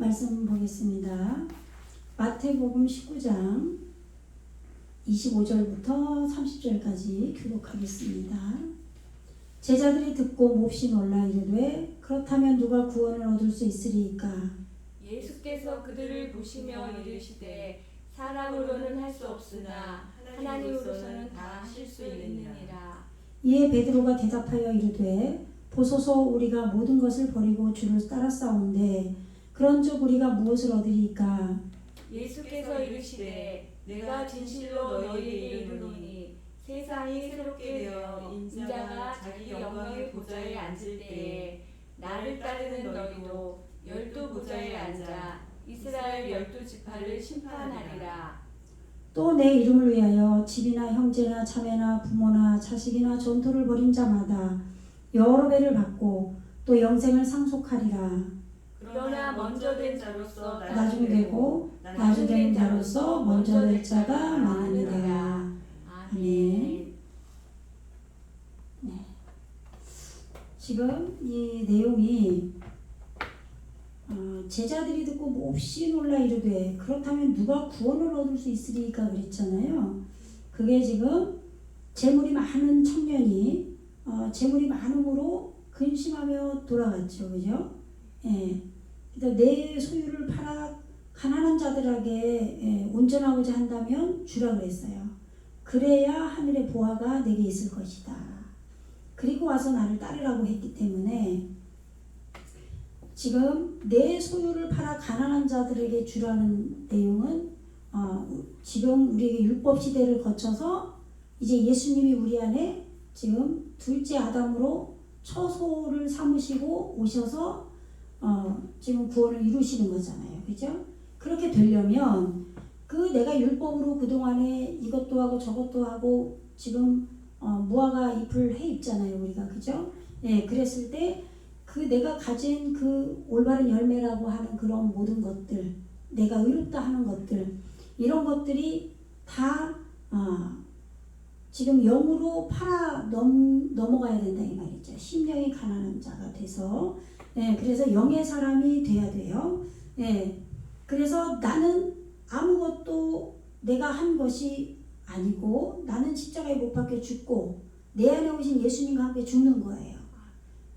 말씀 보겠습니다. 마태복음 19장 25절부터 30절까지 교독하겠습니다. 제자들이 듣고 몹시 놀라 이르되 그렇다면 누가 구원을 얻을 수 있으리이까 예수께서 그들을 보시며 이르시되 사람으로는 할 수 없으나 하나님으로서는 다 하실 수 있느니라. 이에 베드로가 대답하여 이르되 보소서 우리가 모든 것을 버리고 주를 따랐사온데 그런 즉 우리가 무엇을 얻으리이까 예수께서 이르시되 내가 진실로 너희에게 이르노니 세상이 새롭게 되어 인자가 자기 영광의 보좌에 앉을 때에 나를 따르는 너희도 열두 보좌에 앉아 이스라엘 열두 지파를 심판하리라. 또 내 이름을 위하여 집이나 형제나 자매나 부모나 자식이나 전토를 벌인 자마다 여러 배를 받고 또 영생을 상속하리라 그러나 먼저 된 자로서 나중 되고 나중 된 자로서 먼저 될 자가 많으니라 아멘. 지금 이 내용이 어, 제자들이 듣고 몹시 놀라 이르되 그렇다면 누가 구원을 얻을 수 있으리까 그랬잖아요. 그게 지금 재물이 많은 청년이 어, 재물이 많음으로 근심하며 돌아갔죠, 그죠? 예. 그러니까 내 소유를 팔아 가난한 자들에게 예, 온전하고자 한다면 주라 그랬어요. 그래야 하늘의 보화가 내게 있을 것이다. 그리고 와서 나를 따르라고 했기 때문에 지금 내 소유를 팔아 가난한 자들에게 주라는 내용은 어, 지금 우리에게 율법 시대를 거쳐서 이제 예수님이 우리 안에 지금 둘째 아담으로 처소를 삼으시고 오셔서 어, 지금 구원을 이루시는 거잖아요. 그죠? 그렇게 되려면 그 내가 율법으로 그동안에 이것도 하고 저것도 하고 지금 어, 무화과 잎을 해 입잖아요. 우리가. 그죠? 예, 그랬을 때 그 내가 가진 그 올바른 열매라고 하는 그런 모든 것들, 내가 의롭다 하는 것들, 이런 것들이 다 어, 지금 영으로 팔아 넘, 넘어가야 된다 이 말이죠. 심령이 가난한 자가 돼서, 예, 그래서 영의 사람이 돼야 돼요. 예, 그래서 나는 아무것도 내가 한 것이 아니고 나는 십자가에 못 박혀 죽고 내 안에 오신 예수님과 함께 죽는 거예요.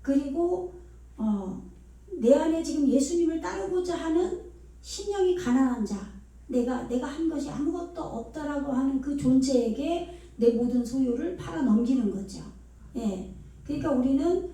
그리고 어, 내 안에 지금 예수님을 따르고자 하는 심령이 가난한 자, 내가 내가 한 것이 아무것도 없다라고 하는 그 존재에게 내 모든 소유를 팔아 넘기는 거죠. 예, 그러니까 우리는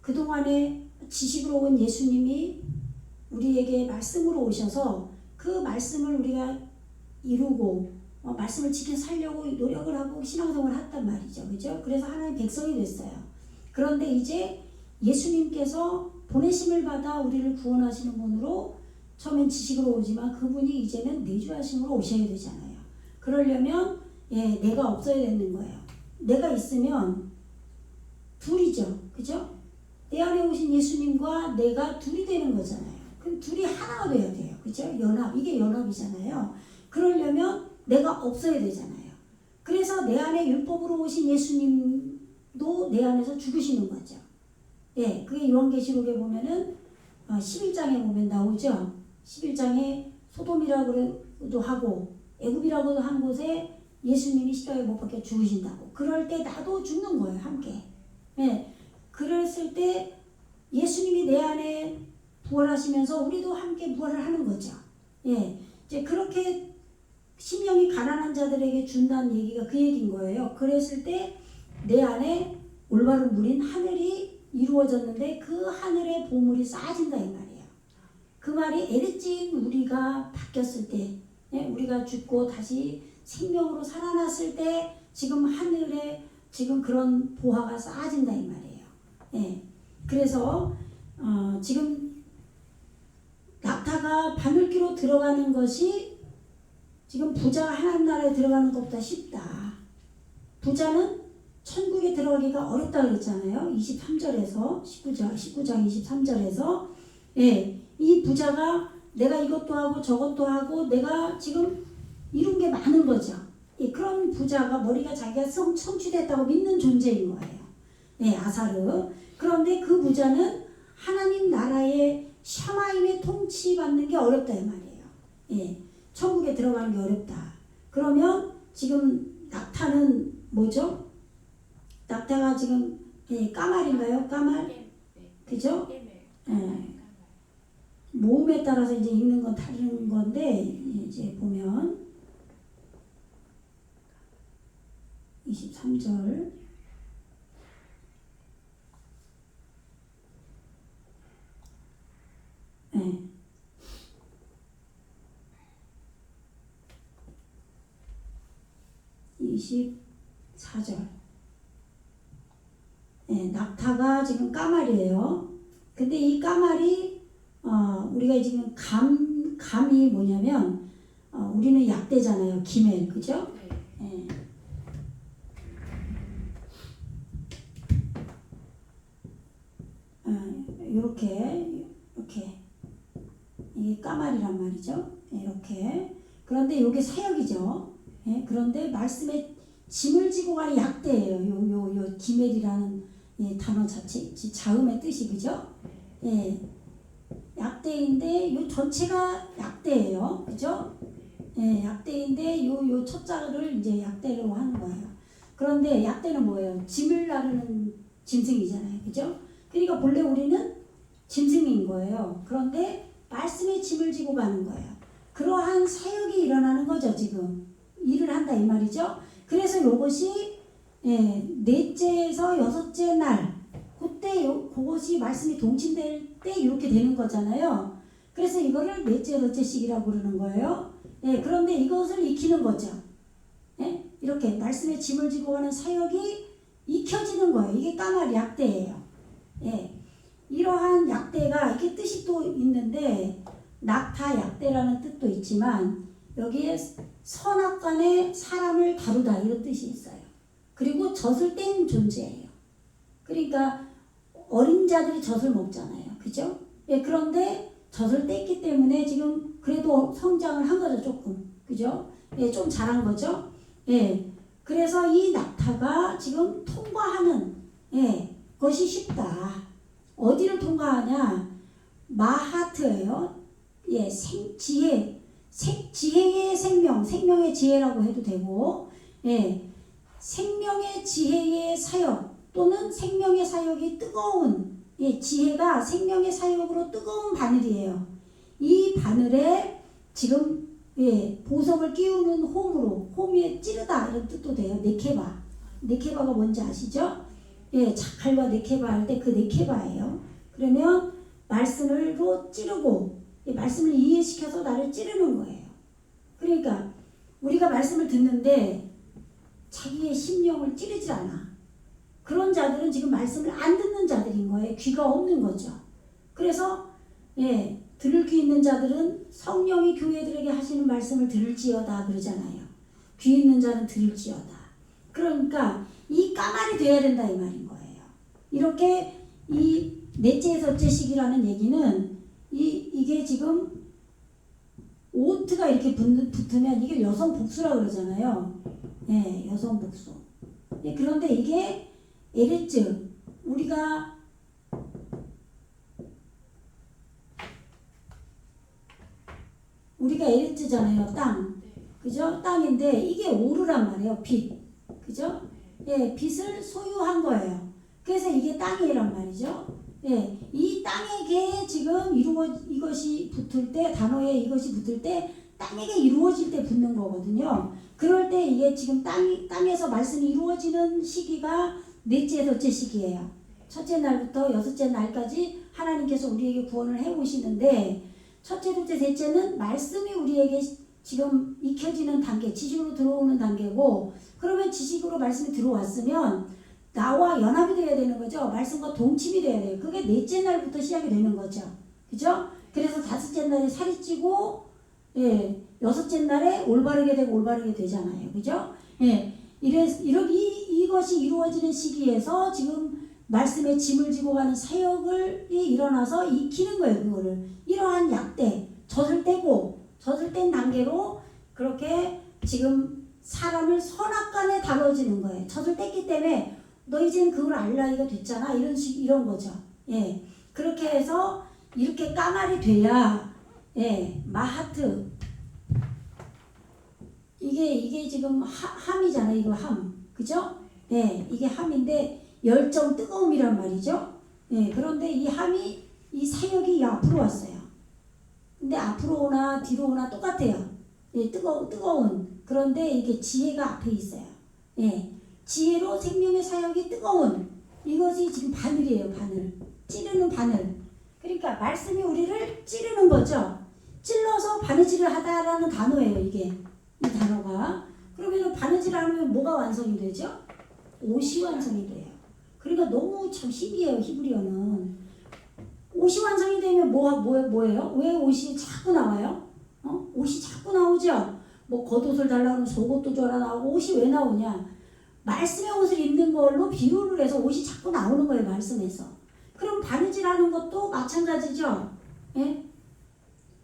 그 동안에 지식으로 온 예수님이 우리에게 말씀으로 오셔서 그 말씀을 우리가 이루고 어, 말씀을 지켜 살려고 노력을 하고 신앙생활을 했단 말이죠. 그죠? 그래서 하나님의 백성이 됐어요. 그런데 이제 예수님께서 보내심을 받아 우리를 구원하시는 분으로 처음엔 지식으로 오지만 그분이 이제는 내주하심으로 오셔야 되잖아요. 그러려면 예, 내가 없어야 되는 거예요. 내가 있으면 둘이죠. 그죠? 내 안에 오신 예수님과 내가 둘이 되는 거잖아요. 그럼 둘이 하나가 돼야 돼요. 그죠? 연합. 이게 연합이잖아요. 그러려면 내가 없어야 되잖아요. 그래서 내 안에 율법으로 오신 예수님도 내 안에서 죽으시는 거죠. 예, 그게 요한계시록에 보면은 어, 11장에 보면 나오죠. 11장에 소돔이라고도 하고 애굽이라고도 한 곳에 예수님이 십자가에 못 박혀 죽으신다고. 그럴 때 나도 죽는 거예요, 함께. 예, 그랬을 때 예수님이 내 안에 부활하시면서 우리도 함께 부활을 하는 거죠. 예, 이제 그렇게 심령이 가난한 자들에게 준다는 얘기가 그 얘기인 거예요. 그랬을 때 내 안에 올바른 물인 하늘이 이루어졌는데 그 하늘의 보물이 쌓아진다 이 말이에요. 그 말이 에르진 우리가 바뀌었을 때, 예, 우리가 죽고 다시 생명으로 살아났을 때 지금 하늘에 지금 그런 보화가 쌓아진다 이 말이에요. 예, 그래서 어, 지금 낙타가 바늘기로 들어가는 것이 지금 부자가 하나님 나라에 들어가는 것보다 쉽다. 부자는 천국에 들어가기가 어렵다 그랬잖아요. 23절에서 19장 19장 23절에서 예, 이 부자가 내가 이것도 하고 저것도 하고 내가 지금 이룬 게 많은 거죠. 예, 그런 부자가 머리가 자기가 성, 성취됐다고 믿는 존재인 거예요. 예, 아사르. 그런데 그 부자는 하나님 나라의 샤마임의 통치받는 게 어렵다 이 말이에요. 예, 천국에 들어가는 게 어렵다. 그러면 지금 낙타는 뭐죠? 낙타가 지금 예, 까말인가요? 까말? 네. 그죠? 네. 예. 모음에 따라서 이제 읽는 건 다른 건데 이제 보면 23절 예. 이십사 절 예, 낙타가 지금 까말이에요. 근데 이 까말이 어, 우리가 지금 감 감이 뭐냐면 어, 우리는 약대잖아요. 기멜 그죠? 네. 예. 어, 이렇게 이게 까말이란 말이죠. 예, 이렇게 그런데 이게 사역이죠. 예, 그런데 말씀에 짐을 지고 가는 약대예요. 요 요 요 기멜이라는 예, 단어 자체 지- 자음의 뜻이 그죠? 예, 약대인데 요 전체가 약대예요. 그죠? 예, 약대인데 요 요 첫자를 이제 약대로 하는 거예요. 그런데 약대는 뭐예요? 짐을 나르는 짐승이잖아요. 그죠? 그러니까 본래 우리는 짐승인 거예요. 그런데 말씀의 짐을 지고 가는 거예요. 그러한 사역이 일어나는 거죠, 지금. 일을 한다 이 말이죠. 그래서 요것이 예, 넷째에서 여섯째 날 그때 요, 그것이 말씀이 동침될 때 이렇게 되는 거잖아요. 그래서 이거를 넷째 여섯째씩이라고 그러는 거예요. 예, 그런데 이것을 익히는 거죠. 예? 이렇게 말씀의 짐을 지고 가는 사역이 익혀지는 거예요. 이게 까말 약대예요. 예. 이러한 약대가 있는데 낙타 약대라는 뜻도 있지만 여기에 선악간에 사람을 다루다 이런 뜻이 있어요. 그리고 젖을 뗀 존재예요. 그러니까 어린 자들이 젖을 먹잖아요. 그죠? 예, 그런데 젖을 뗐기 때문에 지금 그래도 성장을 한 거죠, 조금. 그죠? 예, 좀 자란 거죠? 예. 그래서 이 낙타가 지금 통과하는, 예, 것이 쉽다. 어디를 통과하냐? 마하트예요. 예, 생, 지혜. 생, 지혜의 생명, 생명의 지혜라고 해도 되고, 예, 생명의 지혜의 사역 또는 생명의 사역이 뜨거운 예, 지혜가 생명의 사역으로 뜨거운 바늘이에요. 이 바늘에 지금 예, 보석을 끼우는 홈으로 홈에 찌르다 이런 뜻도 돼요. 네케바. 네케바가 뭔지 아시죠? 예, 자칼과 네케바 할 때 그 네케바예요. 그러면 말씀을로 찌르고 이 말씀을 이해시켜서 나를 찌르는 거예요. 그러니까 우리가 말씀을 듣는데 자기의 심령을 찌르지 않아. 그런 자들은 지금 말씀을 안 듣는 자들인 거예요. 귀가 없는 거죠. 그래서 예, 들을 귀 있는 자들은 성령이 교회들에게 하시는 말씀을 들을지어다 그러잖아요. 귀 있는 자는 들을지어다. 그러니까 이 까말이 돼야 된다 이 말인 거예요. 이렇게 이 넷째 섯째식이라는 얘기는 이 이게 지금 오트가 이렇게 붙, 붙으면 이게 여성 복수라 그러잖아요. 예, 여성 복수. 예, 그런데 이게 에레츠 우리가 우리가 에레츠잖아요, 땅. 그죠? 땅인데 이게 오르란 말이에요, 빛. 그죠? 예, 빛을 소유한 거예요. 그래서 이게 땅이란 말이죠. 예, 이 땅에게 지금 이루어 이것이 붙을 때 단어에 이것이 붙을 때 땅에게 이루어질 때 붙는 거거든요. 그럴 때 이게 지금 땅 땅에서 말씀이 이루어지는 시기가 넷째, 섯째 시기예요. 첫째 날부터 여섯째 날까지 하나님께서 우리에게 구원을 해 오시는데 첫째, 둘째, 셋째는 말씀이 우리에게 지금 익혀지는 단계, 지식으로 들어오는 단계고 그러면 지식으로 말씀이 들어왔으면 나와 연합이 돼야 되는 거죠. 말씀과 동침이 돼야 돼요. 그게 넷째 날부터 시작이 되는 거죠. 그죠? 그래서 다섯째 날에 살이 찌고 예, 여섯째 날에 올바르게 되고 올바르게 되잖아요. 그죠? 예. 이래 이렇게 이, 이것이 이루어지는 시기에서 지금 말씀에 짐을 지고 가는 사역을 이 일어나서 익히는 거예요. 그거를 이러한 약대 젖을 떼고 젖을 뗀 단계로 그렇게 지금 사람을 선악간에 다뤄지는 거예요. 젖을 뗐기 때문에 너 이제는 그걸 알 나이가 됐잖아. 이런 식 이런 거죠. 예. 그렇게 해서 이렇게 까말이 돼야 예 마하트 이게 이게 지금 하, 함이잖아요 이거 함 그죠? 예 이게 함인데 열정 뜨거움이란 말이죠. 예 그런데 이 함이 이 사역이 앞으로 왔어요. 근데 앞으로 오나 뒤로 오나 똑같아요. 예 뜨거 뜨거운 그런데 이게 지혜가 앞에 있어요. 예 지혜로 생명의 사역이 뜨거운 이것이 지금 바늘이에요 바늘. 찌르는 바늘. 그러니까 말씀이 우리를 찌르는 거죠. 찔러서 바느질을 하다라는 단어예요 이게. 이 단어가. 그러면 바느질 하면 뭐가 완성이 되죠? 옷이 완성이 돼요. 그러니까 너무 참 신기해요 히브리어는. 옷이 완성이 되면 뭐, 뭐, 뭐예요? 왜 옷이 자꾸 나와요? 어? 옷이 자꾸 나오죠? 뭐 겉옷을 달라고 속옷도 줘라 나오고 옷이 왜 나오냐 말씀의 옷을 입는 걸로 비유를 해서 옷이 자꾸 나오는 거예요 말씀에서. 그럼 바느질하는 것도 마찬가지죠? 예?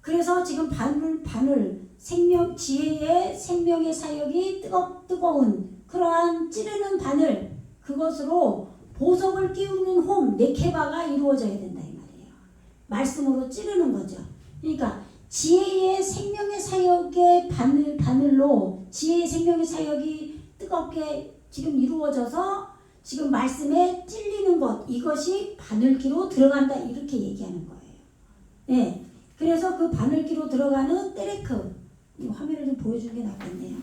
그래서 지금 바늘 바늘 생명 지혜의 생명의 사역이 뜨거 뜨거운 그러한 찌르는 바늘 그것으로 보석을 끼우는 홈 네케바가 이루어져야 된다 이 말이에요. 말씀으로 찌르는 거죠. 그러니까 지혜의 생명의 사역의 바늘 바늘로 지혜의 생명의 사역이 뜨겁게 지금 이루어져서 지금 말씀에 찔리는 것 이것이 바늘기로 들어간다 이렇게 얘기하는 거예요. 네, 그래서 그 바늘기로 들어가는 때레크 이 화면을 좀 보여주는 게 낫겠네요.